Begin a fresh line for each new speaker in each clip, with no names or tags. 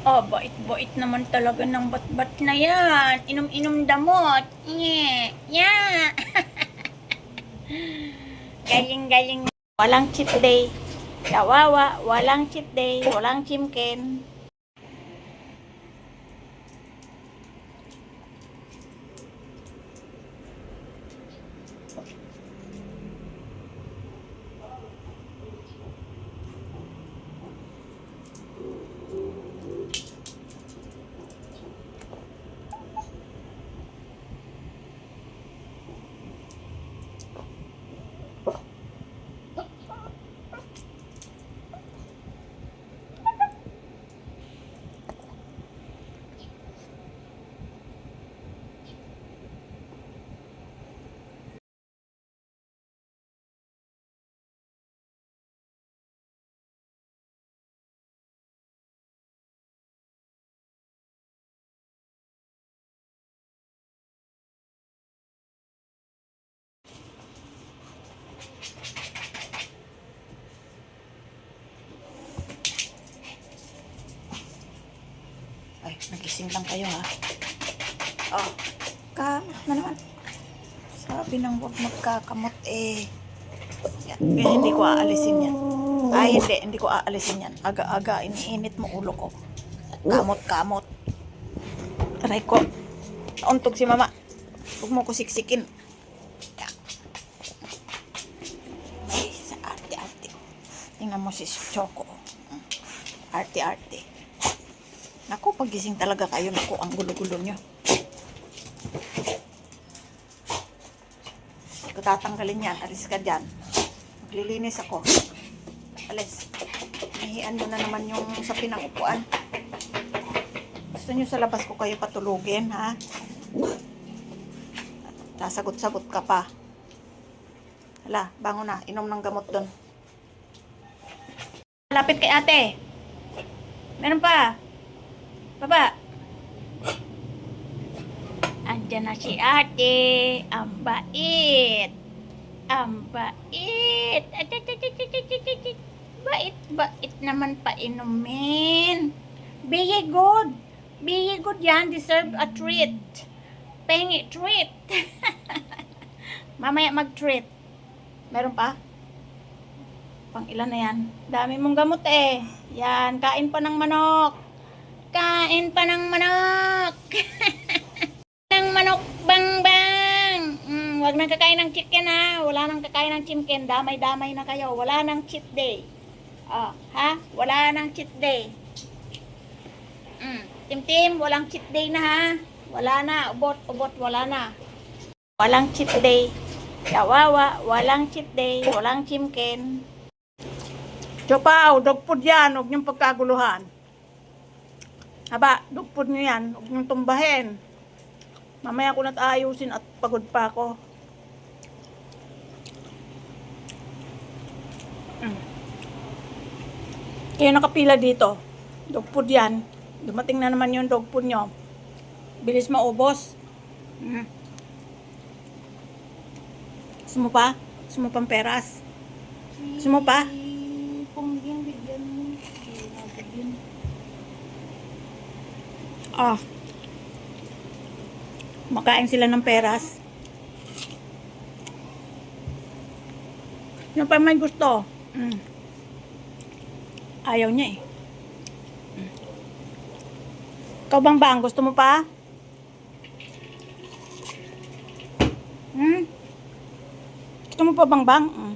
Oh, bait-bait naman talaga ng bat-bat na yan. Inom-inom damot. Nye. Yeah. Galing-galing. Walang cheat day. Kawawa, walang cheat day, walang chimken. Nagising lang kayo ha. Oh, kamot na naman. Sabi nang huwag magkakamot eh. Yan, kaya hindi ko aalisin yan. Ay, hindi, hindi ko aalisin yan. Aga-aga, iniinit mo ulo ko. Kamot-kamot. Aray ko. Untog si mama. Huwag mo ko siksikin. Ay, sa arte-arte. Tingnan mo si Choco. Arte-arte. Naku, pagising talaga kayo. Naku, ang gulo-gulo nyo. Hindi ko tatanggalin yan. Alis ka dyan. Maglilinis ako. Alis. Nahian mo na naman yung sa pinangupuan. Gusto nyo sa labas ko kayo patulugin, ha? Sasagot-sagot ka pa. Hala, bango na. Inom ng gamot doon. Lapit kay ate. Meron pa. Baba. Andyan na si ate. Ang bait. Ang bait. Bait, bait naman pa inumin. Be good. Be good yan. Deserve a treat. Pengi treat. Mamaya mag-treat. Meron pa? Pang ilan na yan? Dami mong gamot eh. Yan, kain pa ng manok. Kain pa ng manok. ng manok bang bang. Mm, wag nang kakain ng chicken ha. Wala nang kakain ng chicken. Damay-damay na kayo. Wala nang cheat day. Oh, ha? Wala nang cheat day. Mm, tim-tim, walang cheat day na ha. Wala na. Ubot, ubot, wala na. Walang cheat day. Kawawa, walang cheat day, walang chimken. Chopaw, dogpod yan, huwag niyong pagkaguluhan. Haba, dogpod niyo yan, huwag niyong tumbahin. Mamaya ko na't ayusin at pagod pa ako. Mm. Kayo nakapila dito. Dogpod yan. Dumating na naman yung dogpod nyo. Bilis maubos. Mm. Gusto pa? Gusto mo pang peras? Gusto mo pa?
Pungging bigyan mo. Bigyan.
Ah. Makain sila ng peras. Yung pa may gusto. Mm. Ayaw niya eh. Ikaw bang bang? Gusto mo pa? Hmm? Gusto mo pa bang bang? Mm.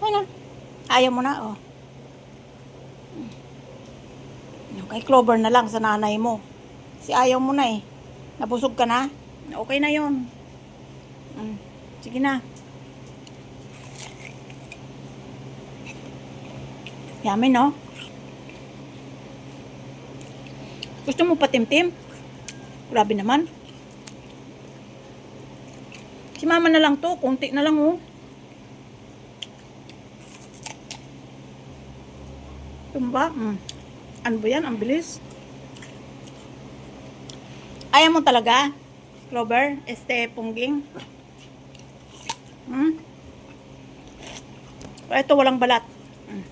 Ano? Ayaw mo na, oh. Yung kay Clover na lang sa nanay mo. Si ayaw mo na eh. Nabusog ka na? Okay na yon. Mm. Sige na. Yummy, no? Gusto mo pa tim-tim? Grabe naman. Si mama na lang to. Kunti na lang, oh. Tumba? Mm. Ano ba yan? Ang bilis. Ayaw mo talaga? Clover? Este, pungging? Hmm? Ito walang balat. Mm.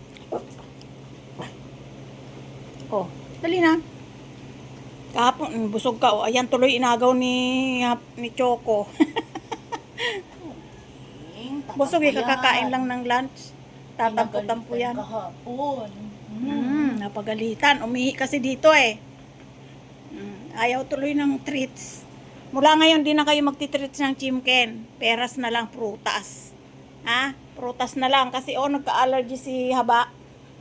Oh, dali na. Kahapon, mm, busog ka. Oh, ayan, tuloy inagaw ni, ni Choco. busog eh, kakakain lang ng lunch. Tatampo-tampo yan.
Kahapon.
Mm, napagalitan. Umihi kasi dito eh. Mm, ayaw tuloy ng treats. Mula ngayon, di na kayo magtitreats ng chimken. Peras na lang, prutas. Ha? Prutas na lang. Kasi oh, nagka-allergy si Haba.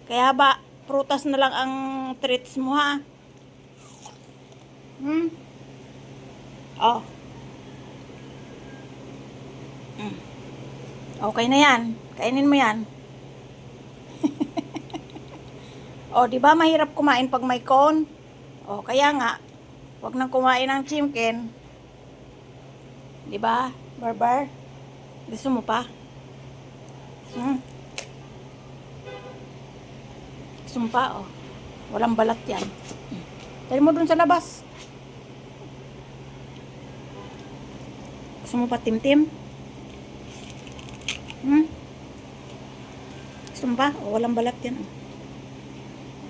Kaya Haba, prutas na lang ang treats mo ha. Hmm? Oh. Mm. Okay na yan. Kainin mo yan. O, di ba mahirap kumain pag may cone? O, kaya nga, wag nang kumain ng chimken. Di ba, Barbar? Gusto mo pa? Hmm? Gusto mo pa, o. Walang balat yan. Hmm. Mo dun sa labas. Gusto mo pa tim-tim? Hmm? Gusto mo pa? O, walang balat yan, o.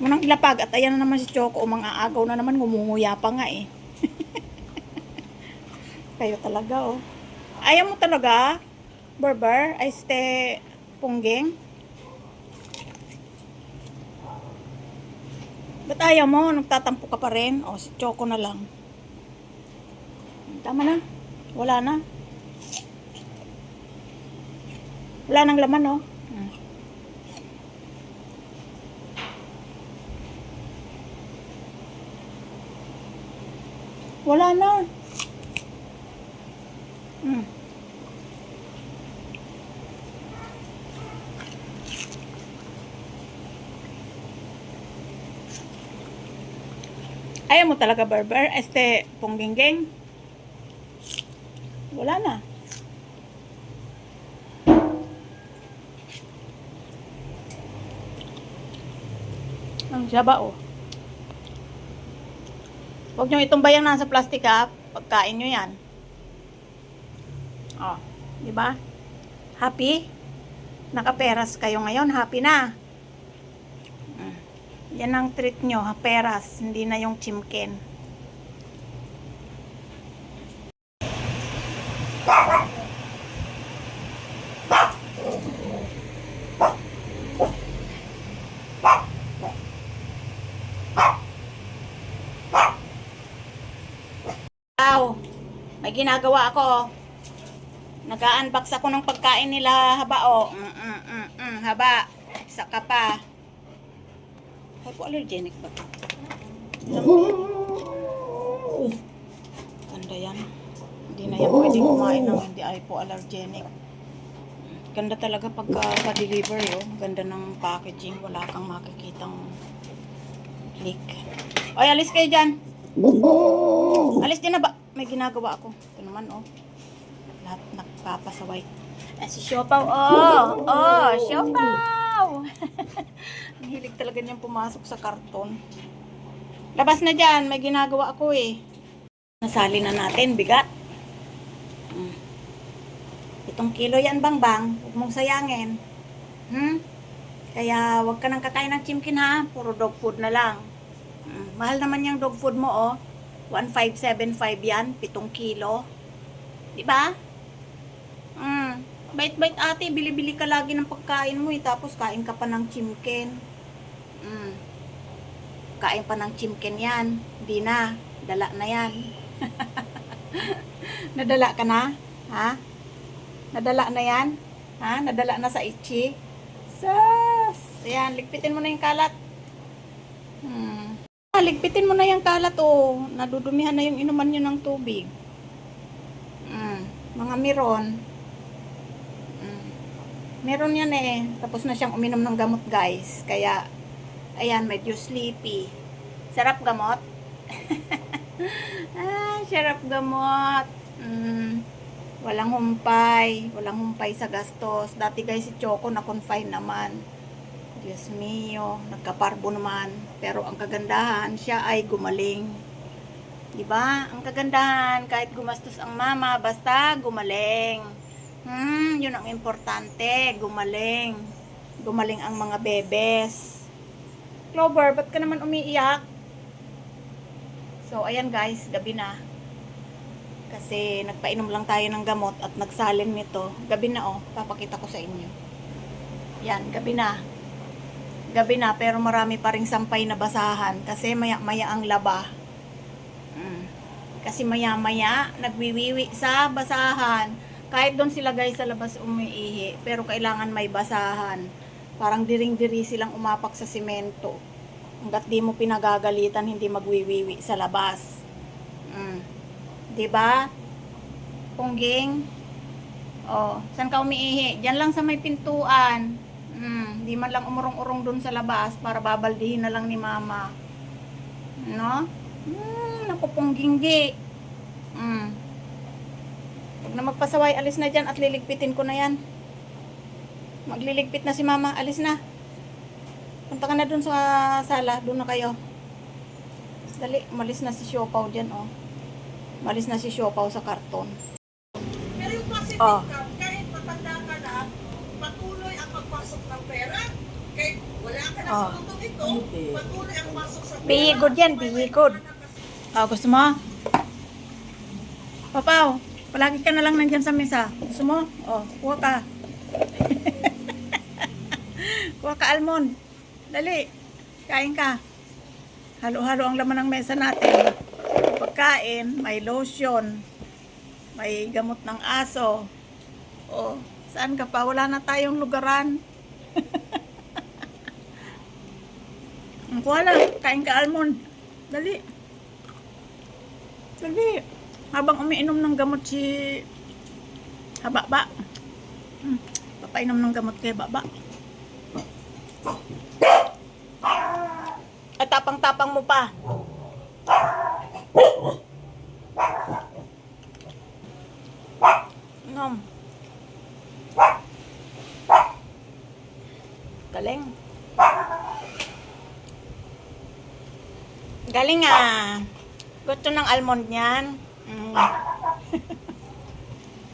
Munang ilapag at ayan na naman si Choco, mga agaw na naman, ngumunguya pa nga eh. Kayo talaga oh. Ayaw mo talaga, Berber, ay este, pungging? Ba't ayaw mo? Nagtatampo ka pa rin? O, si Choco na lang. Tama na. Wala na. Wala nang laman, oh. Hmm. Wala na. Hmm. Ayaw mo talaga, Berber? Este, punggingging? Wala na. Ang saba, oh. Huwag nyo itumbayang nasa plastic ha. Pagkain nyo yan. Oh, di ba? Happy? Nakaperas kayo ngayon. Happy na. Mm. Yan ang treat nyo. Peras. Hindi na yung chimken. May ginagawa ako. Nag-unbox ako ng pagkain nila haba o. Mm, mm, mm, mm, haba. Isa ka pa. Hypoallergenic ba? Ganda yan. Hindi na yan pwede kumain ng hindi hypoallergenic. Ganda talaga pagka pa-deliver yo. Ganda ng packaging. Wala kang makikitang leak. Oy, alis kayo dyan. Alis din na ba? May ginagawa ako. Ito naman, oh. Lahat nagpapasaway. Eh, si Siopaw, oh! Oh, Siopaw! Ang hilig talaga niyang pumasok sa karton. Labas na dyan. May ginagawa ako, eh. Nasali na natin. Bigat. Mm. Itong kilo yan, bang bang. Huwag mong sayangin. Hmm? Kaya, huwag ka nang kakain ng chimkin, ha? Puro dog food na lang. Mm, mahal naman yung dog food mo, oh. 1575 yan, 7 kilo. Di ba? Mm. Bait-bait ate, bili-bili ka lagi ng pagkain mo, eh. Tapos kain ka pa ng chimken. Mm. Kain pa ng chimken yan. Di na. Dala na yan. Nadala ka na? Ha? Nadala na yan? Ha? Nadala na sa ichi? Sas! Ayan, ligpitin mo na yung kalat. Hmm. Ligpitin mo na yung kalat oh. Nadudumihan na yung inuman nyo ng tubig. Mm, mga meron. Mm. Meron yan eh. Tapos na siyang uminom ng gamot guys. Kaya, ayan, medyo sleepy. Sarap gamot. ah, sarap gamot. Mm, walang humpay. Walang humpay sa gastos. Dati guys si Choco na confine naman. Diyos mio, nagkaparbo naman. Pero ang kagandahan, siya ay gumaling. 'Di ba? Ang kagandahan, kahit gumastos ang mama, basta gumaling. Hmm, 'yun ang importante, gumaling. Gumaling ang mga bebes. Clover, ba't ka naman umiiyak? So, ayan guys, gabi na. Kasi nagpainom lang tayo ng gamot at nagsalin nito. Gabi na oh, papakita ko sa inyo. Yan, gabi na. Gabi na, pero marami pa ring sampay na basahan kasi maya-maya ang laba. Mm. Kasi maya-maya, nagwiwiwi sa basahan. Kahit doon sila guys sa labas umiihi, pero kailangan may basahan. Parang diring-diri silang umapak sa simento. Hanggat di mo pinagagalitan, hindi magwiwiwi sa labas. Mm. 'Di ba? Pungging. Oh, saan ka umiihi? Diyan lang sa may pintuan. Mm, di man lang umurong-urong doon sa labas para babaldihin na lang ni mama. No? Hmm, napupungginggi. Mm. Huwag na magpasaway, alis na dyan at liligpitin ko na yan. Magliligpit na si mama, alis na. Punta ka na dun sa sala, doon na kayo. Dali, malis na si Siopaw dyan, oh. Malis na si Siopaw sa karton.
Pero yung
Oh.
ka, kahit matanda ka na, patuloy ang pagpasok ng pera. Kahit wala ka na
Oh.
pera.
Bihigod yan, bihigod. Ah, gusto mo? Papaw, palagi ka na lang nandyan sa mesa. Gusto mo? Oh, kuha ka. kuha ka almond. Dali, kain ka. Halo-halo ang laman ng mesa natin. Pagkain, may lotion, may gamot ng aso. Oh, saan ka pa? Wala na tayong lugaran. Ang kuha na, kain ka almond. Dali. Dali. Habang umiinom ng gamot si Hababa. Hmm. Papainom ng gamot kay Baba. At tapang-tapang mo pa. Nom. Galing. Galing ah. Gusto ng almond niyan. Mm.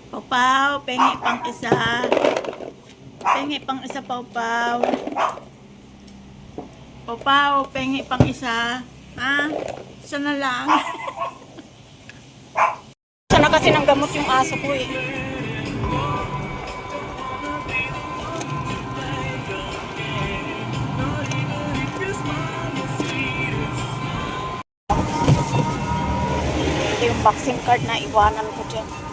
Paw-paw, pengi pang isa. Pengi pang isa, paw-paw. Paw-paw, pengi pang isa. Ha? Isa na lang. Sana kasi ng gamot yung aso ko eh. Vaccine card na iwanan ko dyan.